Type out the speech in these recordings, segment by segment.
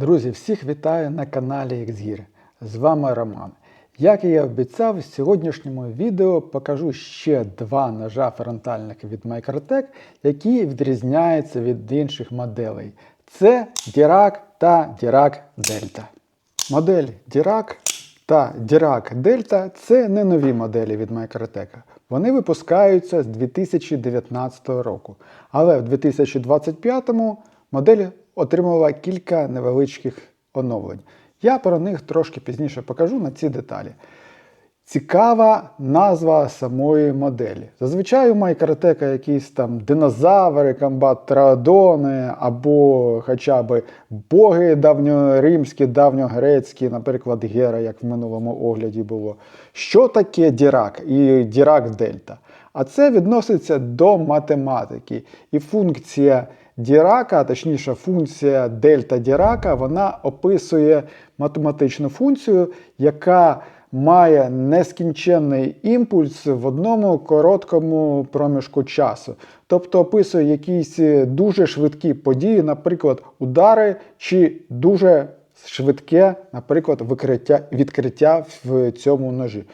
Друзі, всіх вітаю на каналі XGear. З вами Роман. Як і я обіцяв, в сьогоднішньому відео покажу ще два ножа фронтальних від Microtech, які відрізняються від інших моделей. Це Dirac та Dirac Delta. Модель Dirac та Dirac Delta це не нові моделі від Microtech. Вони випускаються з 2019 року. Але в 2025 модель отримувала кілька невеличких оновлень. Я про них трошки пізніше покажу на ці деталі. Цікава назва самої моделі. Зазвичай у Майкартека якісь там динозаври, комбат траодони або хоча б боги давньоримські, давньогрецькі, наприклад, Гера, як в минулому огляді було. Що таке Дірак і Дірак Дельта? А це відноситься до математики. І функція Дірака, точніше, функція дельта Дірака, вона описує математичну функцію, яка має нескінченний імпульс в одному короткому проміжку часу. Тобто описує якісь дуже швидкі події, наприклад, удари, чи дуже швидке, наприклад, викриття, відкриття в цьому ножі.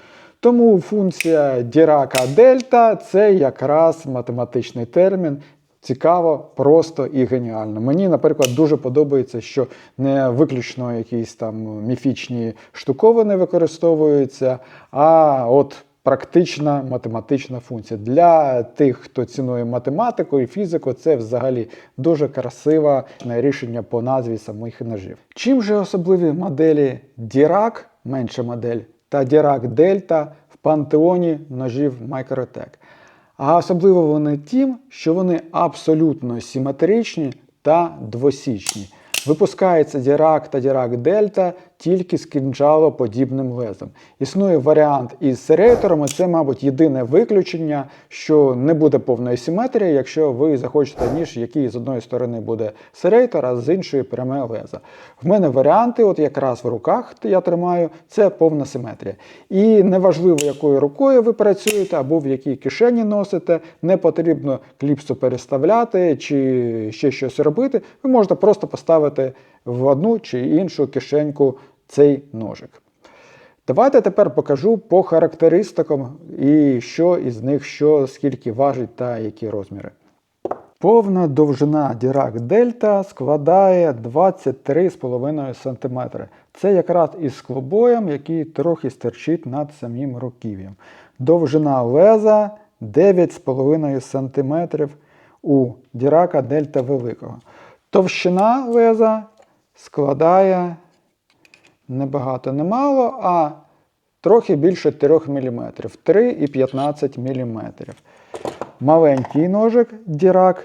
Тому функція Дірака дельта це якраз математичний термін. Цікаво, просто і геніально. Мені, наприклад, дуже подобається, що не виключно якісь там міфічні штуковини використовуються, а от практична математична функція. Для тих, хто цінує математику і фізику, це взагалі дуже красиве рішення по назві самих ножів. Чим же особливі моделі Dirac, менша модель, та Dirac Delta в пантеоні ножів Microtech? А особливо вони тим, що вони абсолютно симетричні та двосічні. Випускається Дірак та Дірак Delta тільки з кінжалоподібним лезом. Існує варіант із серейторами, це, мабуть, єдине виключення, що не буде повної симетрії, якщо ви захочете ніж, який з одної сторони буде серейтор, а з іншої пряме лезо. В мене варіанти, от якраз в руках я тримаю, це повна симетрія. І неважливо, якою рукою ви працюєте або в якій кишені носите, не потрібно кліпсу переставляти чи ще щось робити. Ви можете просто поставити в одну чи іншу кишеньку цей ножик. Давайте тепер покажу по характеристикам і що із них, що, скільки важить та які розміри. Повна довжина Dirac Delta складає 23,5 см. Це якраз із склобоєм, який трохи стерчить над самим руків'ям. Довжина леза 9,5 см у Dirac Delta великого. Товщина леза складає небагато немало, а трохи більше 3 мм. 3,15 мм. Маленький ножик Dirac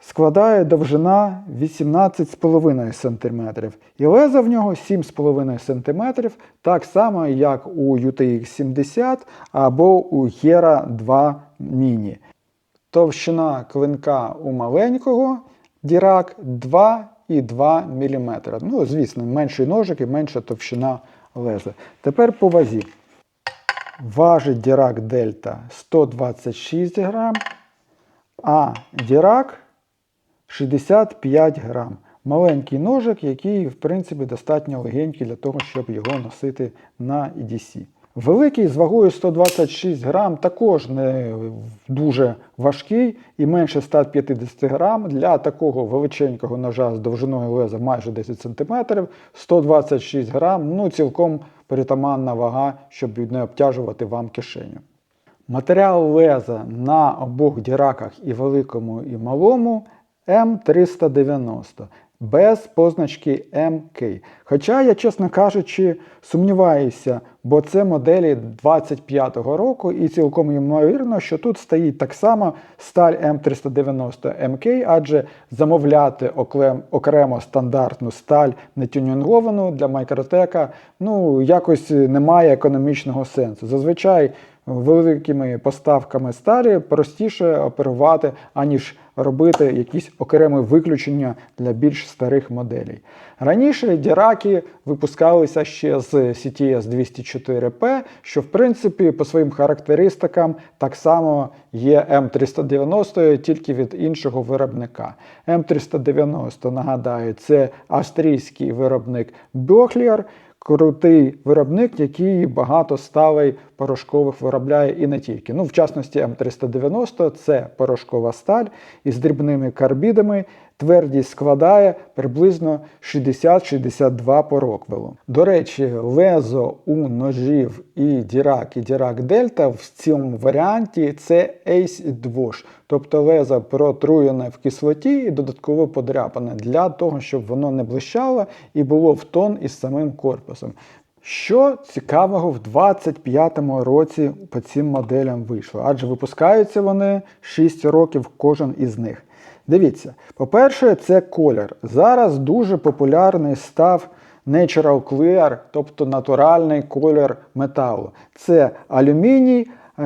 складає довжина 18,5 см. І лезо в нього 7,5 см, так само, як у UTX 70 або у Hera 2 Mini. Товщина клинка у маленького Dirac 2,2 мм. Ну, звісно, менший ножик і менша товщина леза. Тепер по вазі. Важить Dirac Delta 126 грам, а Dirac 65 грам. Маленький ножик, який, в принципі, достатньо легенький для того, щоб його носити на EDC. Великий з вагою 126 грам також не дуже важкий і менше 150 грам. Для такого величенького ножа з довжиною леза майже 10 см, 126 грам, ну цілком притаманна вага, щоб не обтяжувати вам кишеню. Матеріал леза на обох діраках і великому, і малому М390 без позначки МК. Хоча я, чесно кажучи, сумніваюся, бо це моделі 25-го року, і цілком ймовірно, що тут стоїть так само сталь М390 МК, адже замовляти окремо стандартну сталь не тюнінговану для Майкротека, ну, якось немає економічного сенсу. Зазвичай великими поставками сталі простіше оперувати, аніж робити якісь окремі виключення для більш старих моделей. Раніше діраки випускалися ще з CTS 204P, що в принципі по своїм характеристикам так само є М390, тільки від іншого виробника. М390, нагадаю, це австрійський виробник Böchler, крутий виробник, який багато сталей порошкових виробляє і не тільки. Ну, в частності М390 це порошкова сталь із дрібними карбідами. Твердість складає приблизно 60-62 по роквелу. До речі, лезо у ножів і Дірак, і Дірак Дельта в цьому варіанті це Ace Dwash, тобто лезо протруєне в кислоті і додатково подряпане для того, щоб воно не блищало і було в тон із самим корпусом. Що цікавого в 25-му році по цим моделям вийшло? Адже випускаються вони 6 років кожен із них. Дивіться, по-перше, це колір. Зараз дуже популярний став Natural Clear, тобто натуральний колір металу. Це алюміній, е,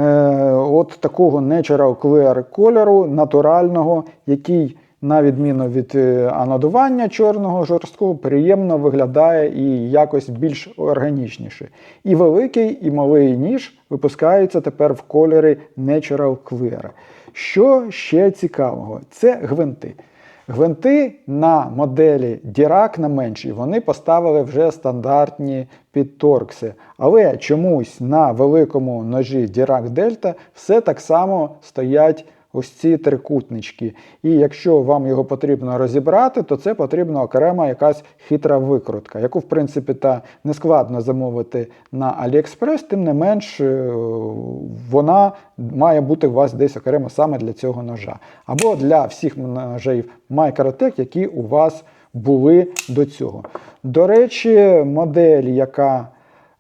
от такого Natural Clear кольору, натурального, який, на відміну від е, анодування чорного жорсткого, приємно виглядає і якось більш органічніше. І великий, і малий ніж випускаються тепер в кольорі Natural Clear. Що ще цікавого? Це гвинти. Гвинти на моделі Дірак на меншій, вони поставили вже стандартні підторкси. Але чомусь на великому ножі Дірак Дельта все так само стоять ось ці трикутнички. І якщо вам його потрібно розібрати, то це потрібна окрема якась хитра викрутка, яку, в принципі, та не складно замовити на AliExpress, тим не менш е, вона має бути у вас десь окремо саме для цього ножа. Або для всіх ножів Microtech, які у вас були до цього. До речі, модель, яка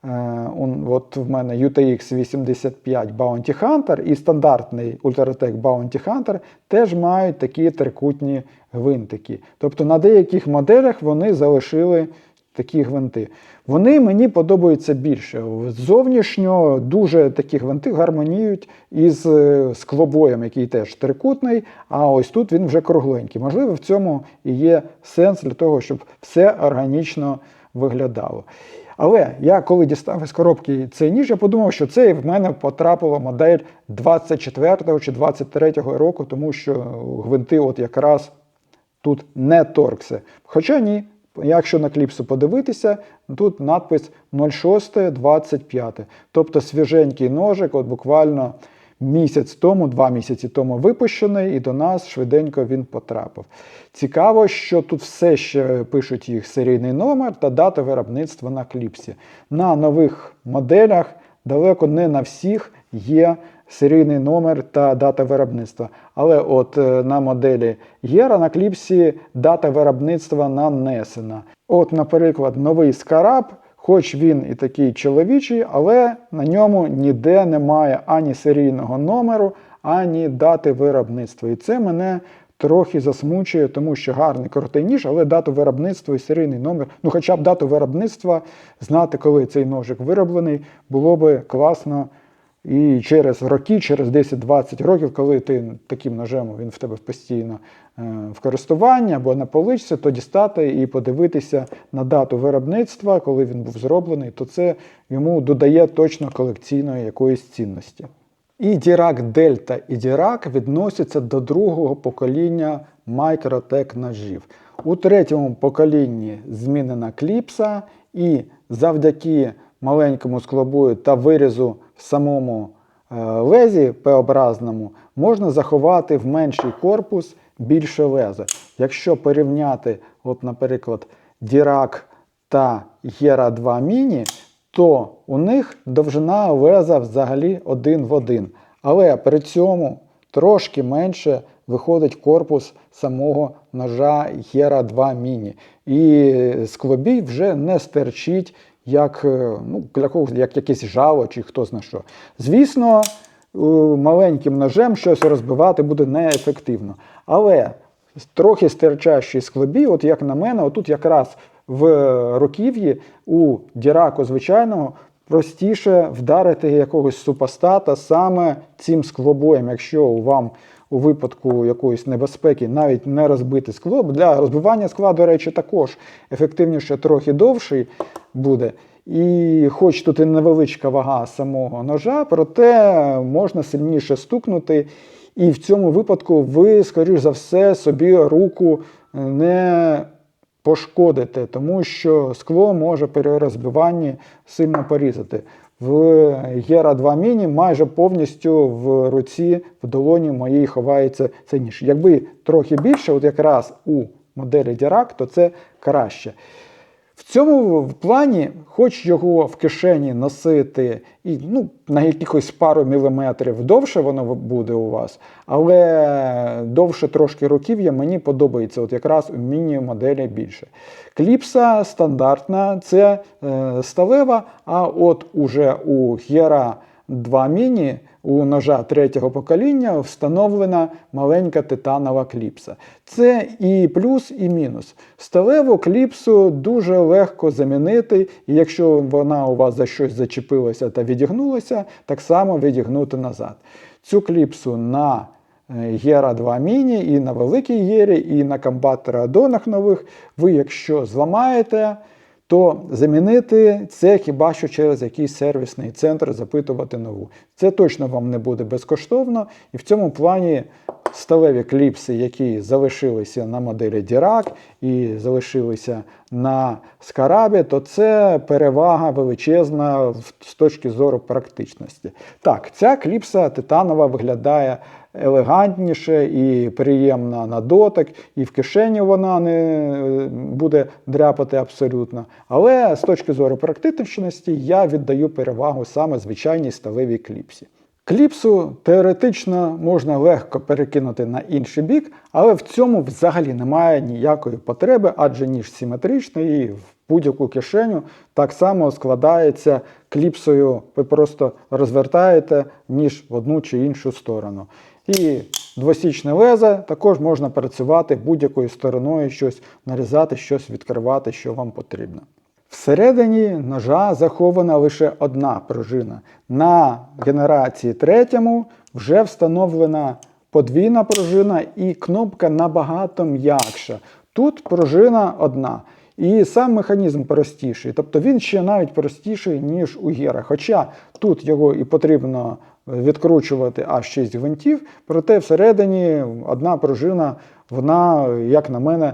Е, от в мене UTX 85 Bounty Hunter і стандартний Ultratech Bounty Hunter теж мають такі трикутні гвинтики. Тобто на деяких моделях вони залишили такі гвинти. Вони мені подобаються більше. Зовнішньо дуже такі гвинти гармоніють із е, склобоєм, який теж трикутний, а ось тут він вже кругленький. Можливо, в цьому і є сенс для того, щоб все органічно виглядало. Але я коли дістав із коробки цей ніж, я подумав, що це в мене потрапила модель 24 чи 23 року, тому що гвинти от якраз тут не торкси. Хоча ні, якщо на кліпсу подивитися, тут надпис 0625. Тобто свіженький ножик, от буквально місяць тому, два місяці тому випущений, і до нас швиденько він потрапив. Цікаво, що тут все ще пишуть їх серійний номер та дата виробництва на кліпсі. На нових моделях далеко не на всіх є серійний номер та дата виробництва. Але от е, на моделі Єра на кліпсі дата виробництва нанесена. От, наприклад, новий скараб. Хоч він і такий чоловічий, але на ньому ніде немає ані серійного номеру, ані дати виробництва. І це мене трохи засмучує, тому що гарний крутий ніж, але дату виробництва і серійний номер, ну хоча б дату виробництва, знати, коли цей ножик вироблений, було би класно. І через роки, через 10-20 років, коли ти таким ножем він в тебе постійно в користуванні або на поличці, то дістати і подивитися на дату виробництва, коли він був зроблений, то це йому додає точно колекційної якоїсь цінності. І Dirac Delta і Dirac відносяться до другого покоління Microtech ножів. У третьому поколінні змінена кліпса, і завдяки маленькому склобою та вирізу в самому е, лезі П-образному можна заховати в менший корпус більше леза. Якщо порівняти, от, наприклад, Dirac та Єра 2 Mini, то у них довжина леза взагалі один в один. Але при цьому трошки менше виходить корпус самого ножа Єра 2 Mini. І склобій вже не стерчить як е, ну, як якесь жало чи хто зна що. Звісно, маленьким ножем щось розбивати буде неефективно. Але трохи стирчащий склобій, от як на мене, отут якраз в руків'ї у діраку звичайного простіше вдарити якогось супостата саме цим склобоєм, якщо вам у випадку якоїсь небезпеки навіть не розбити скло. Для розбивання скла, до речі, також ефективніше трохи довший буде. І хоч тут і невеличка вага самого ножа, проте можна сильніше стукнути. І в цьому випадку ви, скоріш за все, собі руку не пошкодите, тому що скло може при розбиванні сильно порізати. В Гера 2 Mini майже повністю в руці, в долоні моїй ховається цей ніж. Якби трохи більше, от якраз у моделі Dirac, то це краще. В цьому плані, хоч його в кишені носити і ну, на якихось пару міліметрів довше воно буде у вас, але довше трошки руків'я мені подобається от якраз у міні-моделі більше. Кліпса стандартна, це е, сталева, а от уже у Hera 2 Mini у ножа третього покоління встановлена маленька титанова кліпса. Це і плюс, і мінус. Сталеву кліпсу дуже легко замінити, і якщо вона у вас за щось зачепилася та відігнулася, так само відігнути назад. Цю кліпсу на Гера 2 Mini і на великій Гері, і на комбат-радонах нових, ви, якщо зламаєте, то замінити це хіба що через якийсь сервісний центр запитувати нову. Це точно вам не буде безкоштовно. І в цьому плані сталеві кліпси, які залишилися на моделі Dirac і залишилися на Скарабі, то це перевага величезна з точки зору практичності. Так, ця кліпса титанова виглядає елегантніше і приємна на дотик, і в кишені вона не е, буде дряпати абсолютно. Але з точки зору практичності я віддаю перевагу саме звичайній сталевій кліпсі. Кліпсу теоретично можна легко перекинути на інший бік, але в цьому взагалі немає ніякої потреби, адже ніж симетричний і в будь-яку кишеню так само складається кліпсою. Ви просто розвертаєте ніж в одну чи іншу сторону. І двосічне лезо також можна працювати будь-якою стороною, щось нарізати, щось відкривати, що вам потрібно. Всередині ножа захована лише одна пружина. На генерації третьому вже встановлена подвійна пружина і кнопка набагато м'якша. Тут пружина одна. І сам механізм простіший, тобто він ще навіть простіший, ніж у Гера. Хоча тут його і потрібно відкручувати аж 6 гвинтів, проте всередині одна пружина, вона, як на мене,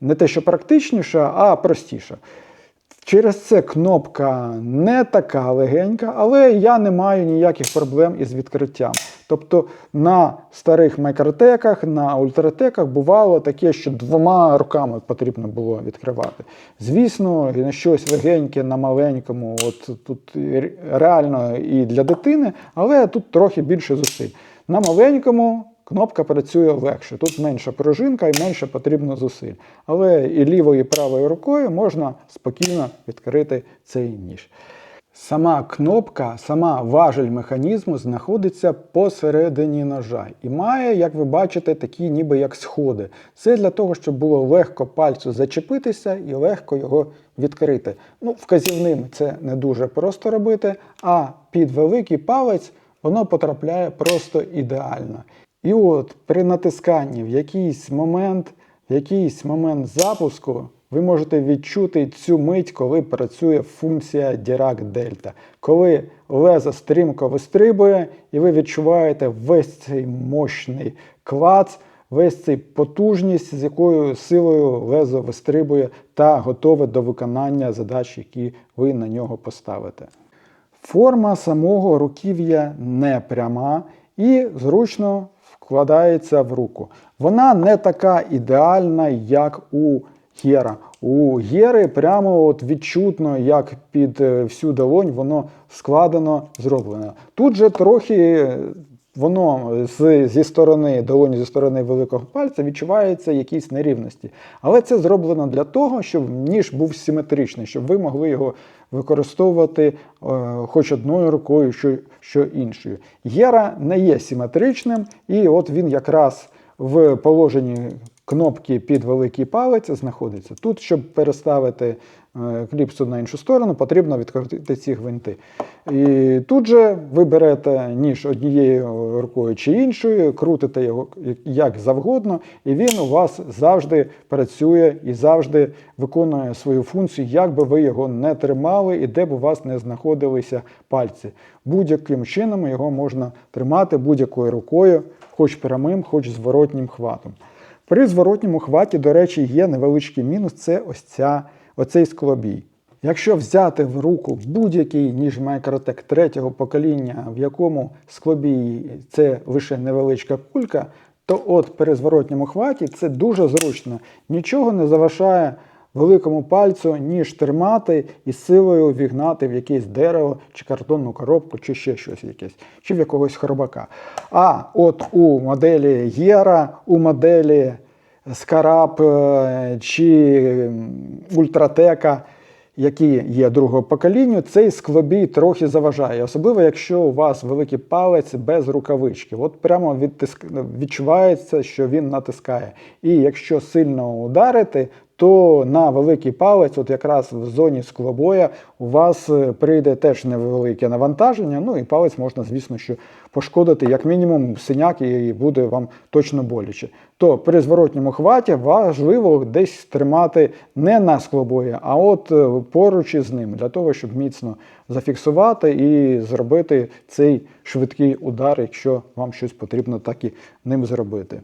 не те, що практичніша, а простіша. Через це кнопка не така легенька, але я не маю ніяких проблем із відкриттям. Тобто на старих майкротеках, на ультратеках бувало таке, що двома руками потрібно було відкривати. Звісно, на щось легеньке на маленькому, от тут реально і для дитини, але тут трохи більше зусиль. На маленькому кнопка працює легше. Тут менша пружинка і менше потрібно зусиль. Але і лівою, і правою рукою можна спокійно відкрити цей ніж. Сама кнопка, сама важель механізму знаходиться посередині ножа і має, як ви бачите, такі ніби як сходи. Це для того, щоб було легко пальцю зачепитися і легко його відкрити. Ну, Вказівним це не дуже просто робити, а під великий палець воно потрапляє просто ідеально. І от при натисканні в якийсь момент, в якийсь момент запуску ви можете відчути цю мить, коли працює функція Dirac Delta. Коли лезо стрімко вистрибує, і ви відчуваєте весь цей мощний клац, весь цей потужність, з якою силою лезо вистрибує та готове до виконання задач, які ви на нього поставите. Форма самого руків'я не пряма і зручно вкладається в руку. Вона не така ідеальна, як у Гера. У Гери прямо от відчутно, як під е, всю долонь воно складено, зроблено. Тут же трохи воно з, зі сторони долоні, зі сторони великого пальця відчувається якісь нерівності. Але це зроблено для того, щоб ніж був симетричний, щоб ви могли його використовувати е, хоч одною рукою, що, що іншою. Гера не є симетричним, і от він якраз в положенні кнопки під великий палець знаходиться. Тут, щоб переставити кліпсу на іншу сторону, потрібно відкрутити ці гвинти. І тут же ви берете ніж однією рукою чи іншою, крутите його як завгодно, і він у вас завжди працює і завжди виконує свою функцію, як би ви його не тримали і де б у вас не знаходилися пальці. Будь-яким чином його можна тримати будь-якою рукою, хоч прямим, хоч зворотнім хватом. При зворотньому хваті, до речі, є невеличкий мінус це ось ця, оцей склобій. Якщо взяти в руку будь-який ніж Microtech третього покоління, в якому склобій це лише невеличка кулька, то от при зворотньому хваті це дуже зручно. Нічого не заважає великому пальцю ніж тримати і силою вігнати в якесь дерево, чи картонну коробку, чи ще щось якесь, чи в якогось хробака. А от у моделі Єра, у моделі Скараб е, чи Ультратека, які є другого покоління, цей склобій трохи заважає, особливо якщо у вас великий палець без рукавички. От прямо відтиск... відчувається, що він натискає. І якщо сильно ударити, то на великий палець, от якраз в зоні склобоя, у вас е, прийде теж невелике навантаження. Ну і палець можна, звісно, що пошкодити, як мінімум, синяк, і буде вам точно боляче. То при зворотньому хваті важливо десь тримати не на склобої, а от е, поруч із ним, для того, щоб міцно зафіксувати і зробити цей швидкий удар, якщо вам щось потрібно так і ним зробити.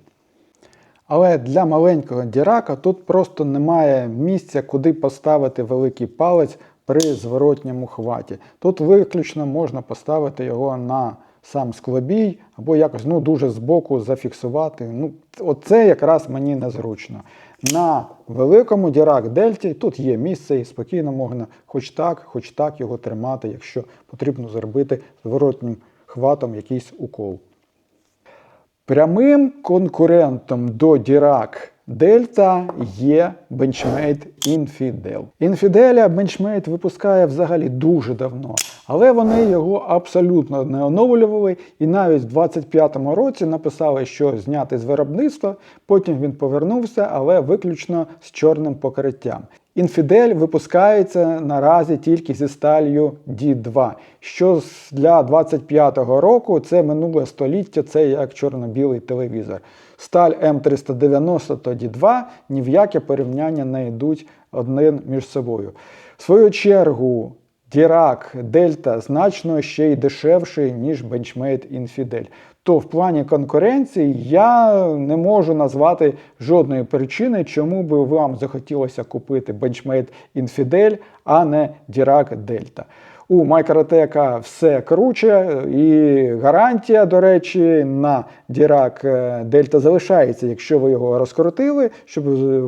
Але для маленького дірака тут просто немає місця, куди поставити великий палець при зворотньому хваті. Тут виключно можна поставити його на сам склобій або якось ну, дуже збоку зафіксувати. Ну, Оце якраз мені незручно. На великому дірак дельті тут є місце і спокійно можна хоч так, хоч так його тримати, якщо потрібно зробити зворотнім хватом якийсь укол. Прямим конкурентом до Dirac Delta є Benchmade Infidel. Infidel Benchmade випускає взагалі дуже давно, але вони його абсолютно не оновлювали і навіть в 25-му році написали, що зняти з виробництва, потім він повернувся, але виключно з чорним покриттям. Інфідель випускається наразі тільки зі сталью D2, що для 25-го року це минуле століття, це як чорно-білий телевізор. Сталь М390 та D2 ні в яке порівняння не йдуть один між собою. В свою чергу, Dirac Delta значно ще й дешевший, ніж Benchmade Infidel. То в плані конкуренції я не можу назвати жодної причини, чому би вам захотілося купити Benchmade Infidel, а не Dirac Delta. У Microtech все круче, і гарантія, до речі, на Dirac Delta залишається, якщо ви його розкрутили, щоб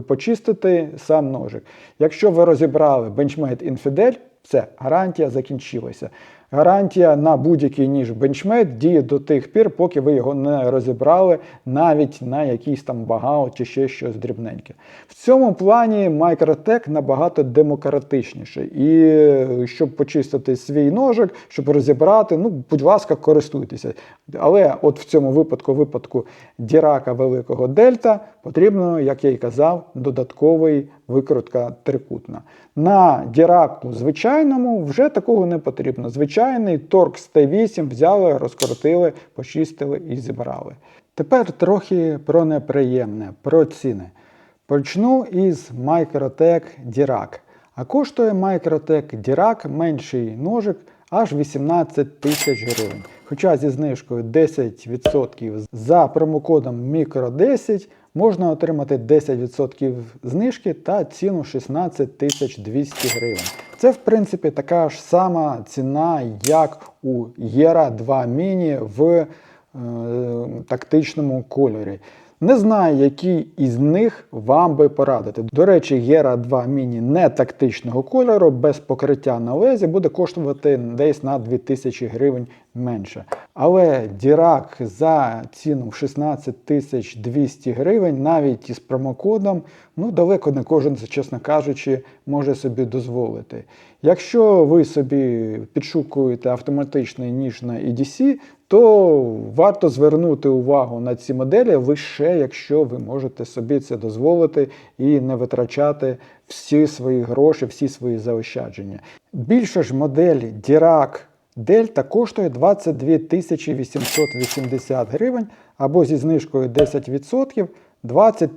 почистити сам ножик. Якщо ви розібрали Benchmade Infidel, все, гарантія закінчилася. Гарантія на будь-який ніж бенчмейт діє до тих пір, поки ви його не розібрали навіть на якийсь там багао чи ще щось дрібненьке. В цьому плані Microtech набагато демократичніше. І щоб почистити свій ножик, щоб розібрати, ну, будь ласка, користуйтеся. Але от в цьому випадку, випадку Дірака Великого Дельта, потрібно, як я й казав, додатковий викрутка трикутна. На Діраку звичайному вже такого не потрібно. Звичайний Torx T8 взяли, розкрутили, почистили і зібрали. Тепер трохи про неприємне, про ціни. Почну із Microtech Dirac. А коштує Microtech Dirac менший ножик аж 18 тисяч гривень. Хоча зі знижкою 10% за промокодом MICRO10 можна отримати 10% знижки та ціну 16 200 гривень. Це, в принципі, така ж сама ціна, як у Єра 2 Mini в е, тактичному кольорі. Не знаю, який із них вам би порадити. До речі, Гера 2 Mini не тактичного кольору, без покриття на лезі, буде коштувати десь на 2000 гривень менше. Але Дірак за ціну в 16 тисяч 200 гривень, навіть із промокодом, ну далеко не кожен, чесно кажучи, може собі дозволити. Якщо ви собі підшукуєте автоматичний ніж на EDC, то варто звернути увагу на ці моделі лише якщо ви можете собі це дозволити і не витрачати всі свої гроші, всі свої заощадження. Більше ж моделі Dirac Delta коштує 22 880 гривень або зі знижкою 10% 20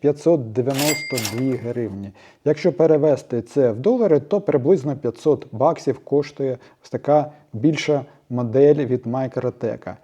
592 гривні. Якщо перевести це в долари, то приблизно 500 баксів коштує ось така більша модель від Microtech.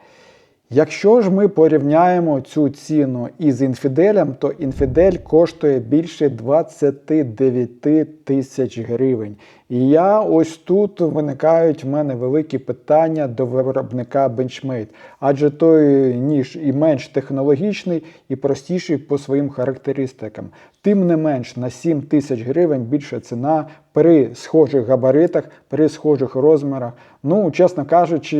Якщо ж ми порівняємо цю ціну із інфіделем, то інфідель коштує більше 29 тисяч гривень. І я ось тут виникають в мене великі питання до виробника Benchmade, адже той ніж і менш технологічний, і простіший по своїм характеристикам. Тим не менш, на 7 тисяч гривень більша ціна при схожих габаритах, при схожих розмірах. Ну, чесно кажучи,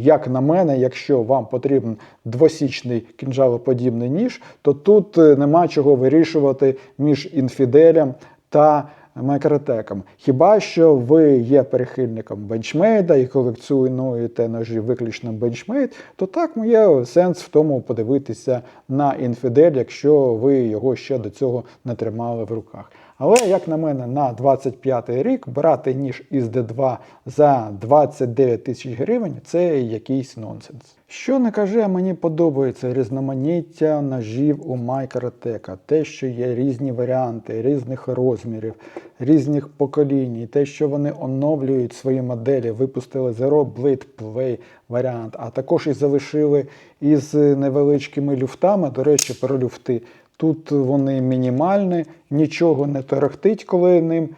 як на мене, якщо вам потрібен двосічний кінжалоподібний ніж, то тут нема чого вирішувати між інфіделем та Майкротеком. Хіба що ви є прихильником бенчмейда і колекціонуєте ножі виключно бенчмейд, то так є сенс в тому подивитися на інфідель, якщо ви його ще до цього не тримали в руках. Але, як на мене, на 25 рік брати ніж із D2 за 29 тисяч гривень це якийсь нонсенс. Що не каже, мені подобається різноманіття ножів у Microtech. Те, що є різні варіанти, різних розмірів, різних поколінь, і те, що вони оновлюють свої моделі, випустили Zero Blade Play варіант, а також і залишили із невеличкими люфтами. До речі, про люфти. Тут вони мінімальні, нічого не торохтить, коли ним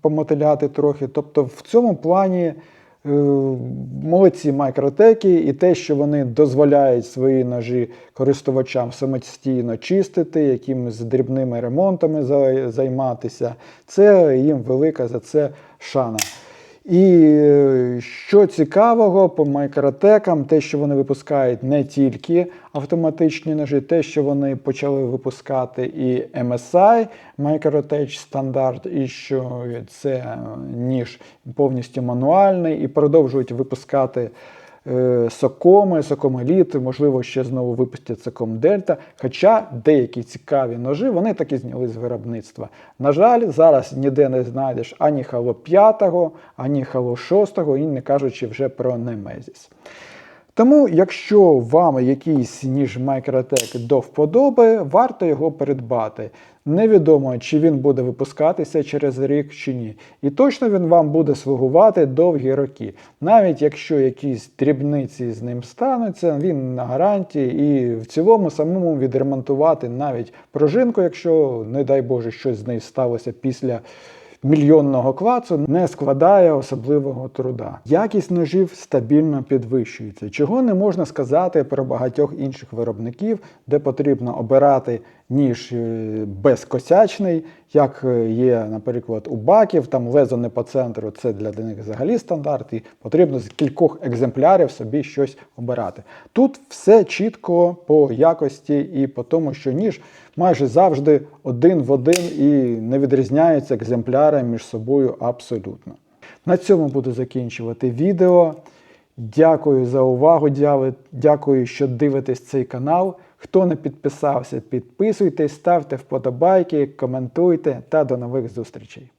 помотиляти трохи. Тобто в цьому плані е, молодці майкротеки і те, що вони дозволяють свої ножі користувачам самостійно чистити, якимись дрібними ремонтами займатися, це їм велика за це шана. І е, що цікавого по майкротекам, те, що вони випускають не тільки автоматичні ножі, те, що вони почали випускати і MSI Microtech стандарт, і що це ніж повністю мануальний, і продовжують випускати. Е, Сокоми, сокомеліти, можливо, ще знову випустять Соком Дельта. Хоча деякі цікаві ножі вони таки зняли з виробництва. На жаль, зараз ніде не знайдеш ані Halo 5, ані Halo 6, і не кажучи вже про Nemesis. Тому, якщо вам якийсь ніж Microtech до вподоби, варто його придбати. Невідомо, чи він буде випускатися через рік чи ні. І точно він вам буде слугувати довгі роки. Навіть якщо якісь дрібниці з ним стануться, він на гарантії і в цілому самому відремонтувати навіть пружинку, якщо, не дай Боже, щось з нею сталося після мільйонного клацу не складає особливого труда. Якість ножів стабільно підвищується, чого не можна сказати про багатьох інших виробників, де потрібно обирати ніж е, безкосячний, як е, є, наприклад, у баків, там лезо не по центру, це для них взагалі стандарт, і потрібно з кількох екземплярів собі щось обирати. Тут все чітко по якості і по тому, що ніж майже завжди один в один і не відрізняються екземпляри між собою абсолютно. На цьому буду закінчувати відео. Дякую за увагу, дякую, що дивитесь цей канал. Хто не підписався, підписуйтесь, ставте вподобайки, коментуйте та до нових зустрічей.